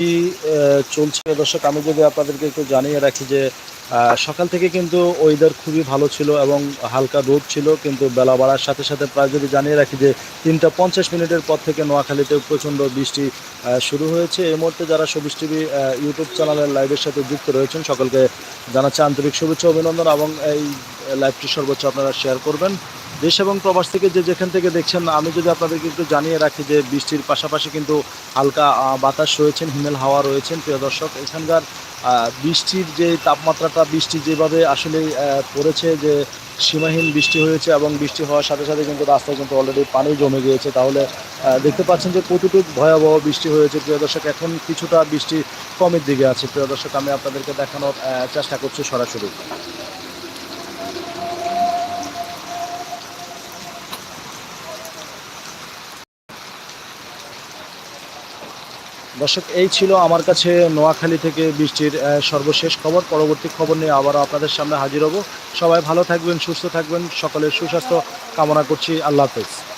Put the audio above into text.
কি চলছে? দর্শক, আমি যদি আপনাদেরকে একটু জানিয়ে রাখি যে সকাল থেকে কিন্তু ওয়েদার খুবই ভালো ছিল এবং হালকা রোদ ছিল, কিন্তু বেলা বাড়ার সাথে সাথে প্রায় যদি জানিয়ে রাখি যে, তিনটা পঞ্চাশ মিনিটের পর থেকে নোয়াখালীতে প্রচণ্ড বৃষ্টি শুরু হয়েছে। এই মুহূর্তে যারা সবুজ টিভি ইউটিউব চ্যানেলের লাইভের সাথে যুক্ত রয়েছেন, সকলকে জানাচ্ছে আন্তরিক শুভেচ্ছা, অভিনন্দন এবং এই লাইভটি সর্বোচ্চ আপনারা শেয়ার করবেন। দেশ এবং প্রবাস থেকে যে যেখান থেকে দেখছেন, আমি যদি আপনাদেরকে একটু জানিয়ে রাখি যে বৃষ্টির পাশাপাশি কিন্তু হালকা বাতাস রয়েছেন, হিমেল হাওয়া রয়েছেন, প্রিয় দর্শক। এখানকার বৃষ্টির যে তাপমাত্রাটা, বৃষ্টি যেভাবে আসলে পড়েছে যে সীমাহীন বৃষ্টি হয়েছে এবং বৃষ্টি হওয়ার সাথে সাথে কিন্তু রাস্তায় কিন্তু অলরেডি পানি জমে গিয়েছে, তাহলে দেখতে পাচ্ছেন যে কতটুকু ভয়াবহ বৃষ্টি হয়েছে, প্রিয় দর্শক। এখন কিছুটা বৃষ্টি কমের দিকে আছে, প্রিয় দর্শক, আমি আপনাদেরকে দেখানোর চেষ্টা করছি সরাসরি। দর্শক, এই ছিল আমার কাছে নোয়াখালী থেকে বৃষ্টির সর্বশেষ খবর। পরবর্তী খবর নিয়ে আবারও আপনাদের সামনে হাজির হব। সবাই ভালো থাকবেন, সুস্থ থাকবেন। সকলের সুস্বাস্থ্য কামনা করছি। আল্লাহ হাফেজ।